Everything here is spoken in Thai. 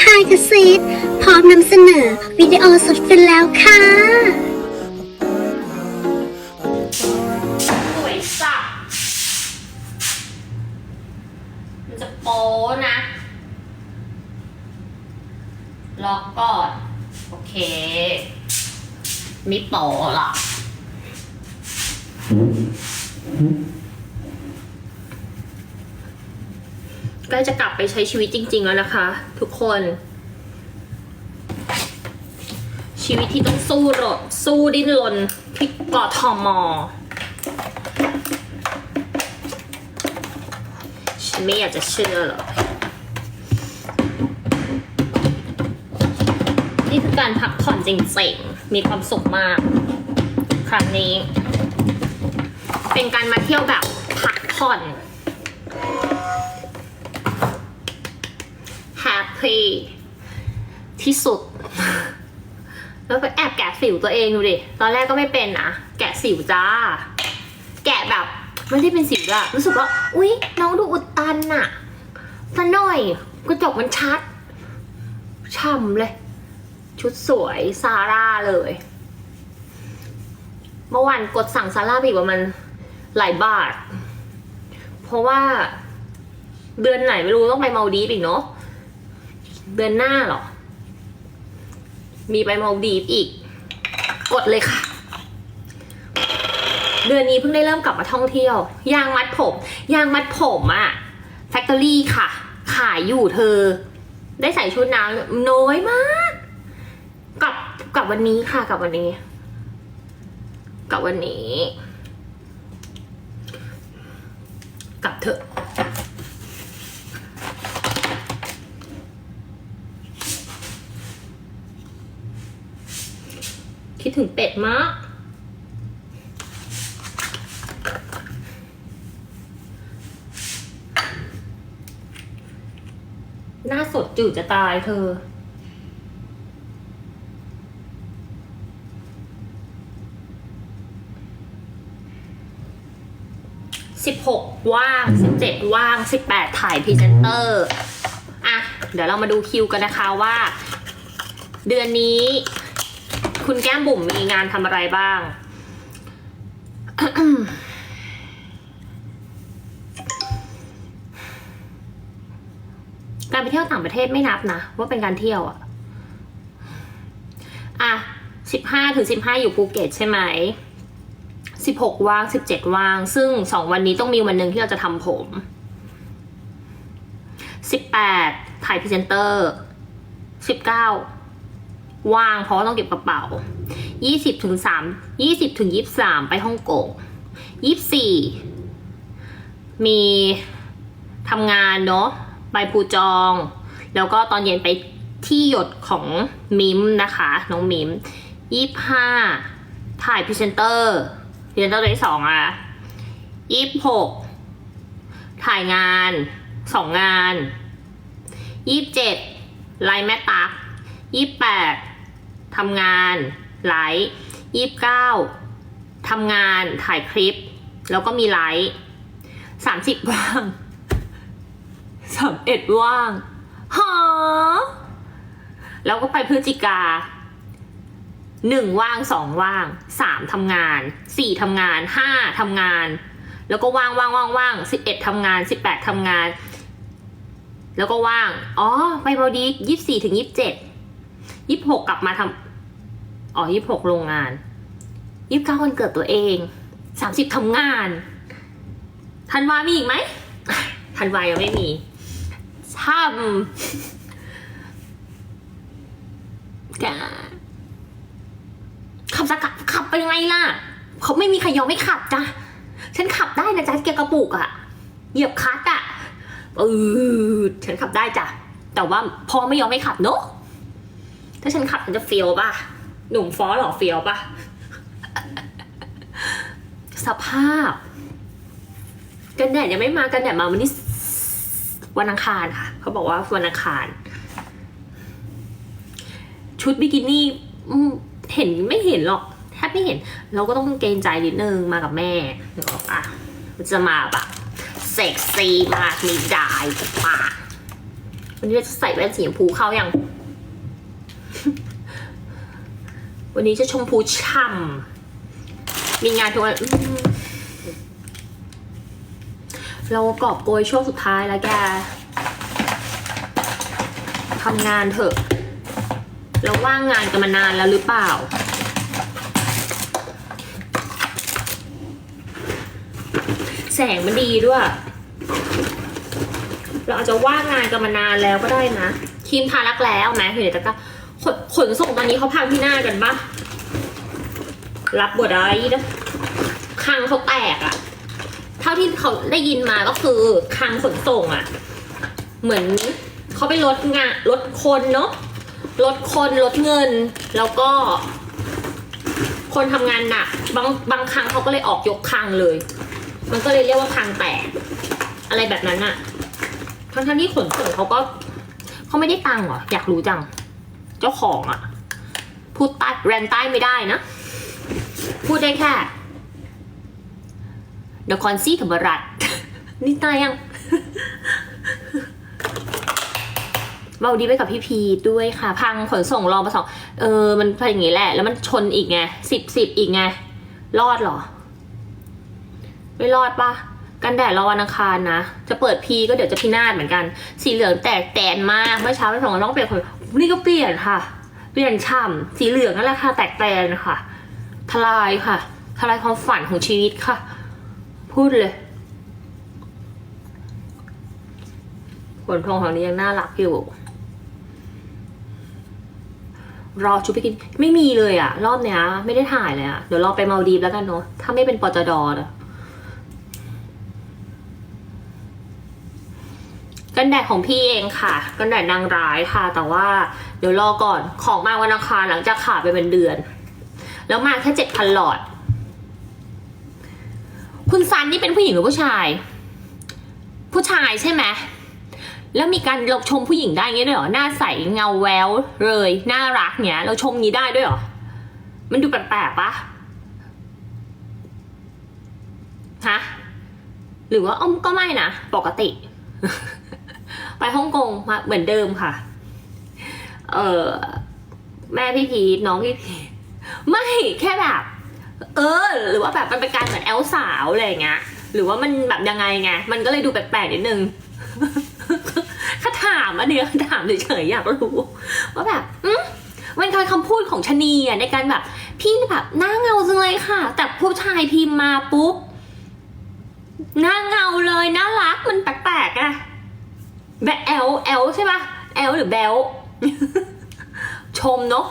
ไฮค่ะซีดพร้อมนำเสนอวิดีโอสดฟินแล้วค่ะ สวยสับมันจะโป๊นะ ล็อกก่อน โอเค ไม่โป๊หรอก ใกล้จะกลับไปใช้ชีวิตจริง ๆ แล้วนะคะ ทุกคน ชีวิตที่ต้องสู้รบสู้ดิ้นรนที่กอทอมฉันไม่อยากจะเชื่อหรอกนี่คือการพักผ่อนจริงๆ มีความสุขมาก ครั้งนี้ เป็นการมาเที่ยวแบบพักผ่อน แฮปปี้ ที่สุด แล้วไปแอบแกะสิวตัวเองดูดิ ตอนแรกก็ไม่เป็นนะ แกะสิวจ้า แกะแบบไม่ได้เป็นสิวอะรู้สึกว่า อุ๊ย น้องดูอุดตันอะซะหน่อย กระจกมันชัด ช่ำเลย ชุดสวยซาร่าเลย เมื่อวานกดสั่งซาร่าไปอีกประมาณหลายบาท เพราะว่าเดือนไหนไม่รู้ต้องไปเมาดีอีกเนาะ เดือนหน้าหรอ มีไปมาดีฟอีก กดเลยค่ะ เดือนนี้เพิ่งได้เริ่มกลับมาท่องเที่ยว ยางมัดผม ยางมัดผมอะแฟคทอรี่ค่ะ ขายอยู่เธอ ได้ใส่ชุดน้ำน้อยมากกลับกลับวันนี้ค่ะกลับวันนี้กลับวันนี้กลับเถอะ คิดถึงเป็ดมาก หน้าสดจืดจะตายเธอ สิบหกว่างสิบเจ็ดว่างสิบแปดถ่ายพรีเซนเตอร์อะ เดี๋ยวเรามาดูคิวกันนะคะว่า เดือนนี้ คุณแก้มบุ๋มมีงานทำอะไรบ้าง การไปเที่ยวต่างประเทศไม่นับนะ ว่าเป็นการเที่ยวอะอะสิบห้าถึงสิบห้าอยู่ภูเก็ตใช่ไหมสิบหกว่างสิบเจ็ดว่าง ซึ่งสองวันนี้ต้องมีวันหนึ่งที่เราจะทำผมสิบแปดถ่ายพรีเซนเตอร์สิบเก้า ว่างเพราะต้องเก็บกระเป๋ายี่สิบถึงสามยี่สิบถึงยี่สามไปฮ่องกงยี่สี่มีทำงานเนาะไปปูจอง แล้วก็ตอนเย็นไปที่หยดของมิมนะคะ น้องมิมยี่ห้าถ่ายพรีเซนเตอร์พรีเซนเตอร์ตัวที่สองอะยี่หกถ่ายงานสองงานยี่เจ็ดไลฟ์แม่ตักยี่แปด ทำงานไลฟ์ยี่สิบเก้าทำงานถ่ายคลิป แล้วก็มีไลฟ์สามสิบว่างสามเอ็ดว่างหาแล้วก็ไปพฤศจิกาหนึ่งว่างสองว่างสามทำงานสี่ทำงานห้าทำงาน แล้วก็ว่างว่างว่างว่างสิบเอ็ดทำงานสิบแปดทำงาน แล้วก็ว่าง อ๋อ ไปบอดียี่สิบสี่ถึงยี่สิบเจ็ดยี่สิบหกกลับมาทำ อ๋อยี่หกโรงงานยี่สิบเก้าวันเกิดตัวเองสามสิบทำงานธันวามีอีกไหมธันวายังไม่มีช่ำแกขับสกัดขับไปยังไงล่ะ เขาไม่มีใครยอมไม่ขับจ้ะฉันขับได้นะจ๊ะเกียร์กระปุกอะเหยียบคลัตช์อะเออฉันขับได้จ้ะแต่ว่าพ่อไม่ยอมไม่ขับเนอะถ้าฉันขับมันจะเฟียวป่ะ หนุ่มฟอสหรอเฟียวปะสภาพ กันแดดยังไม่มากันแดดมาวันนี้วันอังคารค่ะ เขาบอกว่าวันอังคาร ชุดบิกินี่เห็นไม่เห็นหรอกแทบไม่เห็น เราก็ต้องเกรงใจนิดนึงมากับแม่นึกอะจะมาแบบเซ็กซี่มากมีดายปะวันนี้จะใส่แว่นสีชมพูเข้ายัง วันนี้จะชมพูช่ำมีงานทุกวันเรากอบโกยช่วงสุดท้ายแล้วแกทำงานเถอะ เราว่างงานกันมานานแล้วหรือเปล่า แสงมันดีด้วย เราอาจจะว่างงานกันมานานแล้วก็ได้นะครีมทารักแล้วไหมเห็นแต่ก็ ขนส่งตอนนี้เขาพังที่หน้ากันปะรับบทอะไรนะคางเขาแตกอะเท่าที่เขาได้ยินมาก็คือคางขนส่งอะเหมือนเขาไปลดงานลดคนเนาะลดคนลดเงิน แล้วก็ คนทำงานหนักบางบางครั้งเขาก็เลยออกยกคางเลย มันก็เลยเรียกว่าคางแตก อะไรแบบนั้นอะทั้งทั้งที่ขนส่งเขาก็เขาไม่ได้ตังค์เหรออยากรู้จัง จ้าของอะพูดใต้แรนใต้ไม่ได้นะ พูดได้แค่นครซีธรรมราชนี่ตายยังเบาดีไปกับพี่พีด้วยค่ะ พังขนส่งรอมาสองเออ มันเป็นอย่างนี้แหละ แล้วมันชนอีกไงสิบสิบอีกไง รอดเหรอ ไม่รอดปะกันแดดรอวันอังคารนะ จะเปิดพีก็เดี๋ยวจะพินาศเหมือนกัน สีเหลืองแตกแตนมาก เมื่อเช้าไปส่งน้องเปลี่ยนคน นี่ก็เปลี่ยนค่ะ เปลี่ยนฉ่ำสีเหลืองนั่นแหละค่ะ แตกแตนค่ะ ทลายค่ะ ทลายความฝันของชีวิตค่ะ พูดเลยขนทองของนี้ยังน่ารักอยู่ รอชุดไปกิน ไม่มีเลยอะรอบเนี้ย ไม่ได้ถ่ายเลยอะเดี๋ยวรอไปมาดีฟแล้วกันเนาะ ถ้าไม่เป็นปจดนะ กันแดดของพี่เองค่ะ กันแดดนางร้ายค่ะ แต่ว่าเดี๋ยวรอก่อนของมาวันอังคารหลังจากขาดไปเป็นเดือน แล้วมาแค่เจ็ดพันหลอด คุณซันนี่เป็นผู้หญิงหรือผู้ชาย ผู้ชายใช่ไหมแล้วมีการเราชมผู้หญิงได้เงี้ยด้วยเหรอหน้าใสเงาแววเลยน่ารักเนี้ย เราชมงี้ได้ด้วยเหรอมันดูแปลกๆปะฮะหรือว่าอ้อมก็ไม่นะ ปกติ ไปฮ่องกงมาเหมือนเดิมค่ะ เออแม่พี่พีทน้องพี่พีทไม่แค่แบบ เออ หรือว่าแบบมันเป็นการเหมือนแอลสาวอะไรอย่างเงี้ยหรือว่ามันแบบยังไงไงมันก็เลยดูแปลกๆนิดนึงถ้าถามอันเดียวถามเฉยๆอยากรู้ว่าแบบอืมันเคยคำพูดของชะนีอะในการแบบ พี่แบบหน้าเงาจังเลยค่ะ แต่ผู้ชายพิมพ์มาปุ๊บหน้าเงาเลยน่ารักมันแปลกๆอะ แบบแอลแอลใช่ปะแอลหรือแบลชมเนาะ